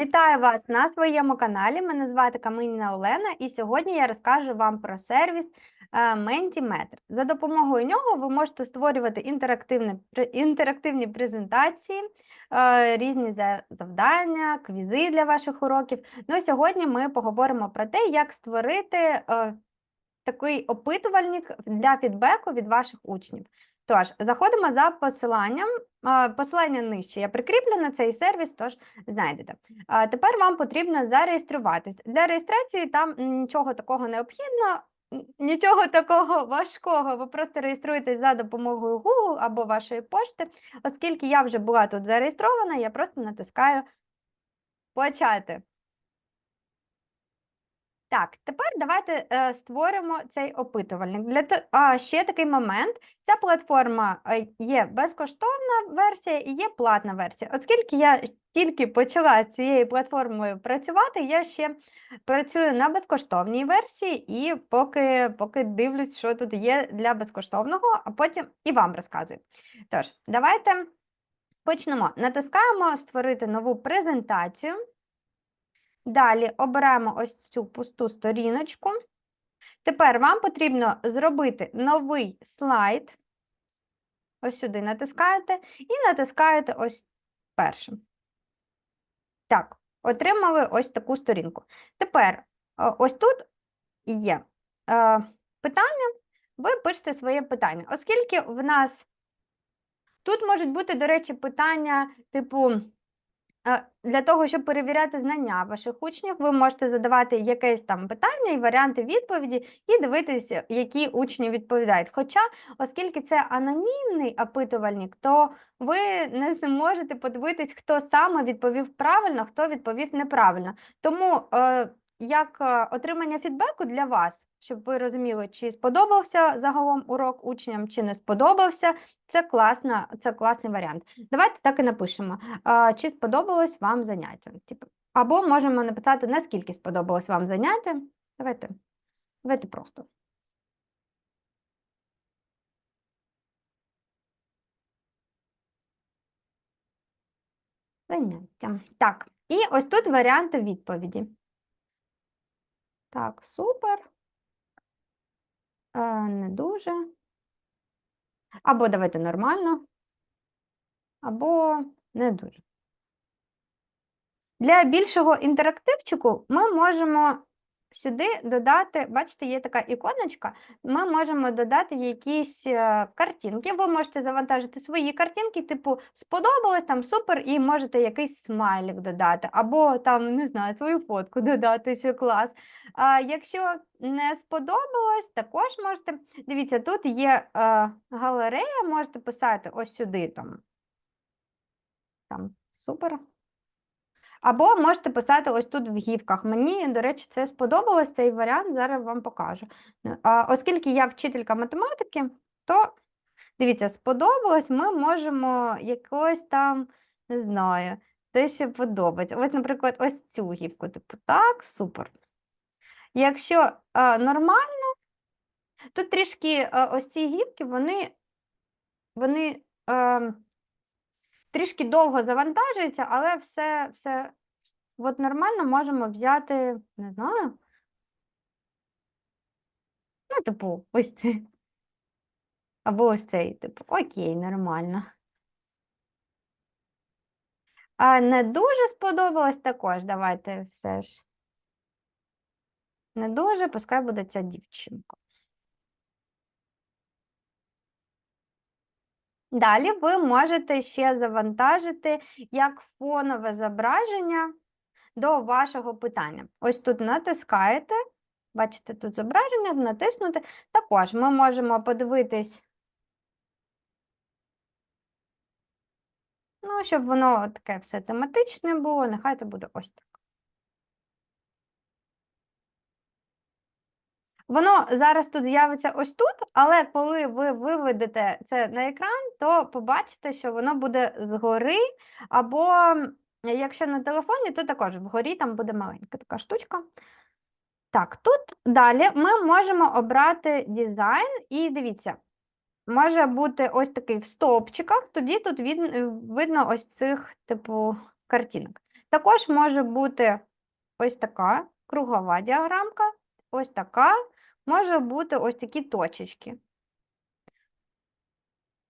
Вітаю вас на своєму каналі. Мене звати Каминіна Олена, і сьогодні я розкажу вам про сервіс е, Mentimeter. За допомогою нього ви можете створювати інтерактивні, інтерактивні презентації, е, різні завдання, квізи для ваших уроків. Ну сьогодні ми поговоримо про те, як створити е, такий опитувальник для фідбеку від ваших учнів. Тож, заходимо за посиланням. Посилання нижче я прикріплю на цей сервіс, тож знайдете. Тепер вам потрібно зареєструватись. Для реєстрації там нічого такого необхідно, нічого такого важкого. Ви просто реєструєтесь за допомогою Google або вашої пошти. Оскільки я вже була тут зареєстрована, я просто натискаю почати. Так, тепер давайте е, створимо цей опитувальник. Для. А ще такий момент. Ця платформа е, є безкоштовна версія і є платна версія. Оскільки я тільки почала з цією платформою працювати, я ще працюю на безкоштовній версії і поки, поки дивлюсь, що тут є для безкоштовного, а потім і вам розказую. Тож, давайте почнемо. Натискаємо Створити нову презентацію. Далі обираємо ось цю пусту сторіночку. Тепер вам потрібно зробити новий слайд. Ось сюди натискаєте і натискаєте ось першим. Так, отримали ось таку сторінку. Тепер е, ось тут є е, питання. Ви пишете своє питання. Оскільки в нас тут можуть бути, до речі, питання, типу. Е, Для того, щоб перевіряти знання ваших учнів, ви можете задавати якесь там питання і варіанти відповіді, і дивитися, які учні відповідають. Хоча, оскільки це анонімний опитувальник, то ви не зможете подивитись, хто саме відповів правильно, хто відповів неправильно. Тому е, як е, отримання фідбеку для вас, щоб ви розуміли, чи сподобався загалом урок учням, чи не сподобався, це класна, це класний варіант. Давайте так і напишемо. Чи сподобалось вам заняття? Типу, або можемо написати, наскільки сподобалось вам заняття. Давайте, давайте просто. Заняття. Так, і ось тут варіанти відповіді. Так, супер. Е, не дуже. Або давайте нормально, або не дуже. Для більшого інтерактивчику ми можемо сюди додати, бачите, є така іконочка, ми можемо додати якісь е, картинки. Ви можете завантажити свої картинки, типу сподобалось, там супер, і можете якийсь смайлик додати, або там, не знаю, свою фотку додати, що клас. А якщо не сподобалось, також можете. Дивіться, тут є е, галерея, можете писати ось сюди там. Там супер. Або можете писати ось тут в гівках. Мені, до речі, це сподобалось, цей варіант, зараз вам покажу. Оскільки я вчителька математики, то дивіться, сподобалось, ми можемо якось там, не знаю, те, що подобається. Ось, наприклад, ось цю гівку. Типу, так, супер. Якщо е, нормально, тут трішки е, ось ці гівки, вони, вони е, трішки довго завантажуються, але все, все от нормально можемо взяти, не знаю. Ну, типу, ось цей. Або ось цей, типу, окей, нормально. А не дуже сподобалось також. Давайте все ж. Не дуже, пускай буде ця дівчинка. Далі ви можете ще завантажити як фонове зображення до вашого питання. Ось тут натискаєте, бачите, тут зображення, натиснути. Також ми можемо подивитись, ну, щоб воно таке все тематичне було, нехай це буде ось так. Воно зараз тут з'явиться ось тут, але коли ви виведете це на екран, то побачите, що воно буде згори, або якщо на телефоні, то також вгорі там буде маленька така штучка. Так, тут далі ми можемо обрати дизайн, і дивіться, може бути ось такий в стовпчиках, тоді тут від- видно ось цих, типу, картинок. Також може бути ось така кругова діаграмка, ось така, може бути ось такі точечки.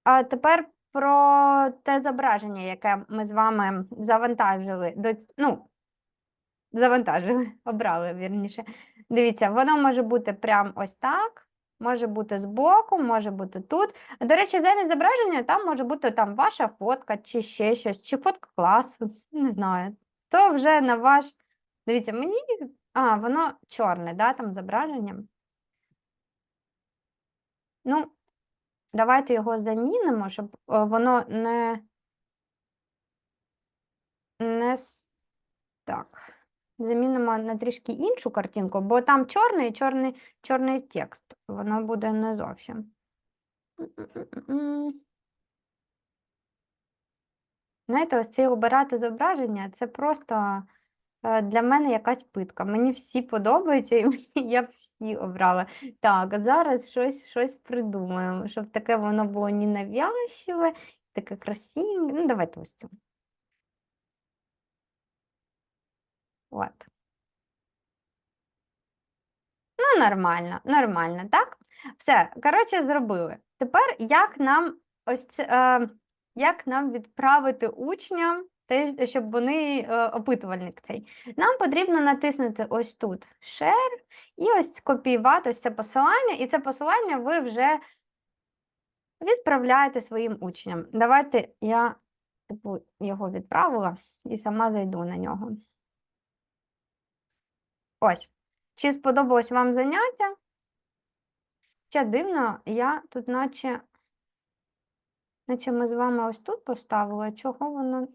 А тепер про те зображення, яке ми з вами завантажили, до, ну, завантажили, обрали, вірніше. Дивіться, воно може бути прям ось так, може бути збоку, може бути тут. До речі, замість зображення там може бути там ваша фотка, чи ще щось, чи фотка класу, не знаю. То вже на ваш. Дивіться, мені. А, воно чорне, да, там зображення. Ну, давайте його замінимо, щоб е, воно не. Не так. Замінимо на трішки іншу картинку, бо там чорний, чорний, чорний текст. Воно буде не зовсім. Знаєте, ось це обирати зображення, це просто для мене якась питка. Мені всі подобаються, і я б всі обрала. Так, а зараз щось, щось придумаємо, щоб таке воно було не навязчиве, таке красиве. Ну, давайте ось цю. От. Ну, нормально, нормально, так? Все, коротше, зробили. Тепер як нам ось це, е, як нам відправити учням, те, щоб вони е, опитувальник цей. Нам потрібно натиснути ось тут Share і ось скопіювати ось це посилання, і це посилання ви вже відправляєте своїм учням. Давайте я типу, його відправила і сама зайду на нього. Ось. Чи сподобалось вам заняття? Ще дивно, я тут наче, наче ми з вами ось тут поставили, чого воно.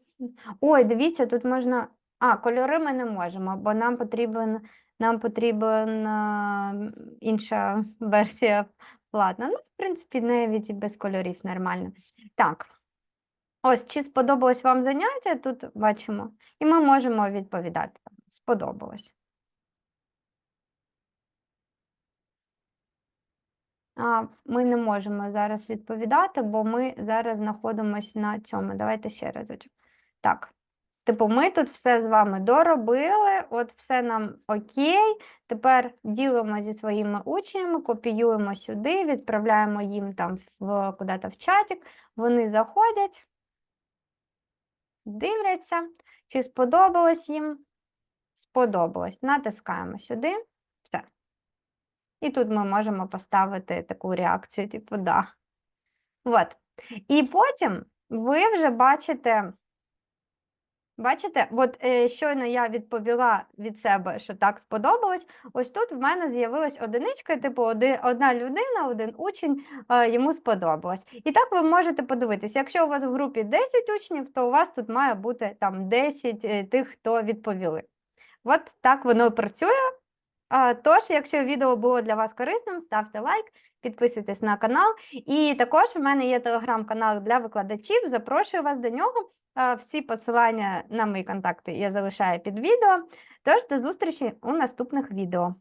Ой, дивіться, тут можна. А, кольори ми не можемо, бо нам потрібен, нам потрібен а, інша версія платна. Ну, в принципі, навіть і без кольорів нормально. Так. Ось, чи сподобалось вам заняття, тут бачимо, і ми можемо відповідати. Сподобалось. А, ми не можемо зараз відповідати, бо ми зараз знаходимося на цьому. Давайте ще разочок. Так. Типу, ми тут все з вами доробили, от все нам окей. Тепер ділимо зі своїми учнями, копіюємо сюди, відправляємо їм там в, куди-то в чатик. Вони заходять, дивляться, чи сподобалось їм. Сподобалось. Натискаємо сюди. Все. І тут ми можемо поставити таку реакцію, типу, да. От. І потім ви вже бачите, бачите, от е, щойно я відповіла від себе, що так сподобалось. Ось тут в мене з'явилась одиничка, типу, оди, одна людина, один учень, е, йому сподобалось. І так ви можете подивитися, якщо у вас в групі 10 учнів, то у вас тут має бути там 10 е, тих, хто відповіли. От так воно працює. Тож, якщо відео було для вас корисним, ставте лайк, підписуйтесь на канал. І також в мене є телеграм-канал для викладачів. Запрошую вас до нього. А, Всі посилання на мої контакти я залишаю під відео. Тож до зустрічі у наступних відео.